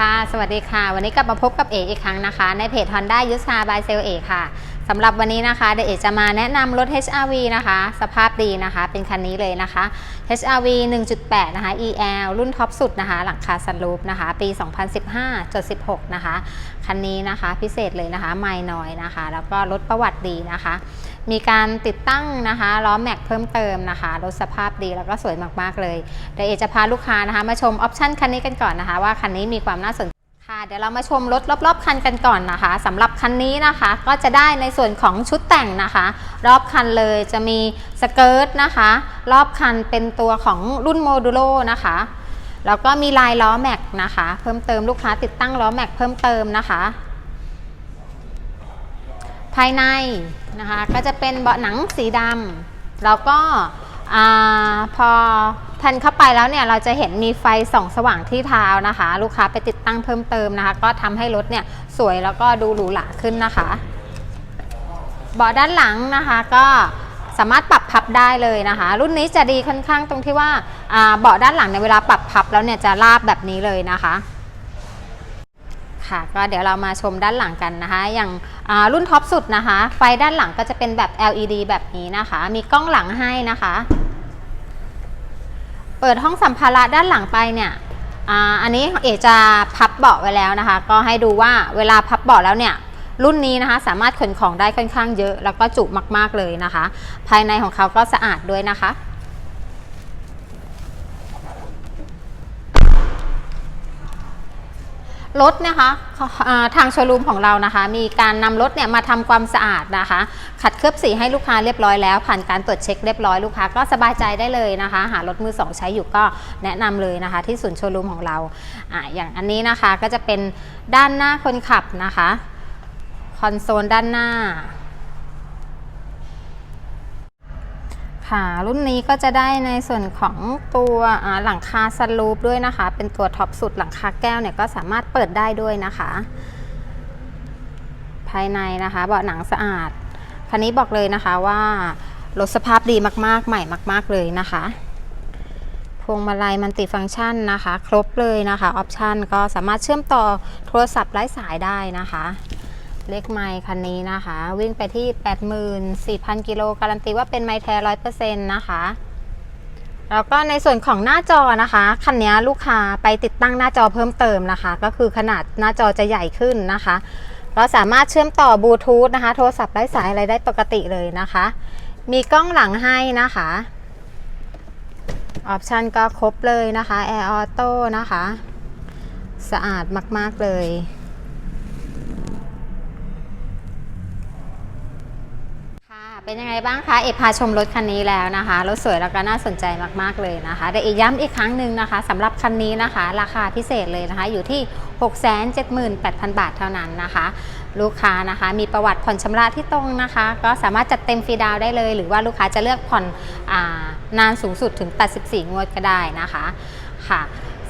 ค่ะ สวัสดีค่ะ วันนี้กลับมาพบกับเอกอีกครั้งนะคะ ในเพจ Honda ยุทธาบายเซลเอกค่ะสำหรับวันนี้นะคะเดเอจะมาแนะนำรถ HRV นะคะ สภาพดีนะคะ เป็นคันนี้เลยนะคะ HRV 1.8 นะคะ EL รุ่นท็อปสุดนะคะ หลังคาซันรูฟนะคะ ปี 2015.16 นะคะ คันนี้นะคะพิเศษเลยนะคะ ไม่น้อยนะคะ แล้วก็รถประวัติดีนะคะ มีการติดตั้งนะคะล้อแม็กเพิ่มเติมนะคะรถสภาพดีแล้วก็สวยมากๆเลยเดเอจะพาลูกค้านะคะ มาชมออปชั่นคันนี้กันก่อนนะคะ ว่าคันนี้มีความน่าสนใจ เดี๋ยวเรามาชมรถรอบๆคันกันก่อนนะคะสำหรับคันนี้นะคะก็จะได้ในส่วนของชุดแต่งนะคะ รอบคันเลยจะมีสเกิร์ตนะคะ รอบคันเป็นตัวของรุ่นโมดูโลนะคะแล้วก็มีลายล้อแม็กนะคะ เพิ่มเติมลูกค้าติดตั้งล้อแม็กเพิ่มเติมนะคะ ภายในนะคะก็จะเป็นเบาะหนังสีดำแล้วก็ อพอแทนเข้าไปแล้วเนี่ยเราจะเห็นมีไฟส่องสว่างที่เท้านะคะ ลูกค้าไปติดตั้งเพิ่มเติมนะคะ ก็ทำให้รถเนี่ยสวยแล้วก็ดูหรูหราขึ้นนะคะเบาะด้านหลังนะคะก็สามารถปรับพับได้เลยนะคะ รุ่นนี้จะดีค่อนข้างตรงที่ว่าเบาะด้านหลังในเวลาปรับพับแล้วเนี่ยจะราบแบบนี้เลยนะคะค่ะก็เดี๋ยวเรามาชมด้านหลังกันนะคะ อย่างารุ่นท็อปสุดนะคะ ไฟด้านหลังก็จะเป็นแบบ LED แบบนี้นะคะ มีกล้องหลังให้นะคะ เปิดห้องสัมภาระด้านหลังไปเนี่ยอาอันนี้เอจะพับเบาะไว้แล้วนะคะ ก็ให้ดูว่าเวลาพับเบาะแล้วเนี่ยรุ่นนี้นะคะสามารถขนของได้ค่อนข้างเยอะ แล้วก็จุมากๆเลยนะคะ ภายในของเขาก็สะอาดด้วยนะคะ รถนะคะทางโชว์รูมของเรานะคะ มีการนำรถเนี่ยมาทำความสะอาดนะคะ ขัดเคลือบสีให้ลูกค้าเรียบร้อยแล้ว ผ่านการตรวจเช็คเรียบร้อยลูกค้าก็สบายใจได้เลยนะคะ หารถมือสองใช้อยู่ก็แนะนำเลยนะคะ ที่ศูนย์โชว์รูมของเราอ่าอย่างอันนี้นะคะก็จะเป็นด้านหน้าคนขับนะคะ คอนโซลด้านหน้า ค่ะ รุ่นนี้ก็จะได้ในส่วนของตัวหลังคาสลูปด้วยนะคะ เป็นตัวท็อปสุดหลังคาแก้วเนี่ยก็สามารถเปิดได้ด้วยนะคะ ภายในนะคะเบาะหนังสะอาด คันนี้บอกเลยนะคะว่ารถสภาพดีมากๆ ใหม่มาก ๆ เลยนะคะพวงมาลัยมันติฟังก์ชันนะคะ ครบเลยนะคะ ออปชันก็สามารถเชื่อมต่อโทรศัพท์ไร้สายได้นะคะ เลขไมค์คันนี้นะคะ วิ่งไปที่ 84,000 กิโลการันตีว่าเป็นไมค์แท้ร้อยเปอร์เซ็นต์นะคะ แล้วก็ในส่วนของหน้าจอนะคะคันนี้ลูกค้าไปติดตั้งหน้าจอเพิ่มเติมนะคะ ก็คือขนาดหน้าจอจะใหญ่ขึ้นนะคะก็สามารถเชื่อมต่อบลูทูธนะคะ โทรศัพท์ไร้สายอะไรได้ปกติเลยนะคะ มีกล้องหลังให้นะคะออปชันก็ครบเลยนะคะแอร์ออโต้นะคะ สะอาดมาก ๆ เลย ค่ะ เป็นยังไงบ้างคะ เอกพาชมรถคันนี้แล้วนะคะ รถสวยแล้วก็น่าสนใจมาก ๆ เลยนะคะ แต่อีกย้ำอีกครั้งหนึ่งนะคะสำหรับคันนี้นะคะ ราคาพิเศษเลยนะคะ อยู่ที่ 678,000 บาทเท่านั้นนะคะ ลูกค้านะคะ มีประวัติผ่อนชำระที่ตรงนะคะ ก็สามารถจัดเต็มฟรีดาวได้เลย หรือว่าลูกค้าจะเลือกผ่อนอานานสูงสุดถึง 84 งวดก็ได้นะคะค่ะ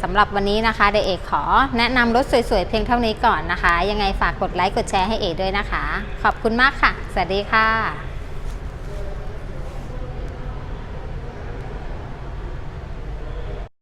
สำหรับวันนี้นะคะเดเอกขอแนะนำรถสวยๆ เพียงเท่านี้ก่อนนะคะ ยังไงฝากกดไลค์กดแชร์ให้เอกด้วยนะคะ ขอบคุณมากค่ะ สวัสดีค่ะ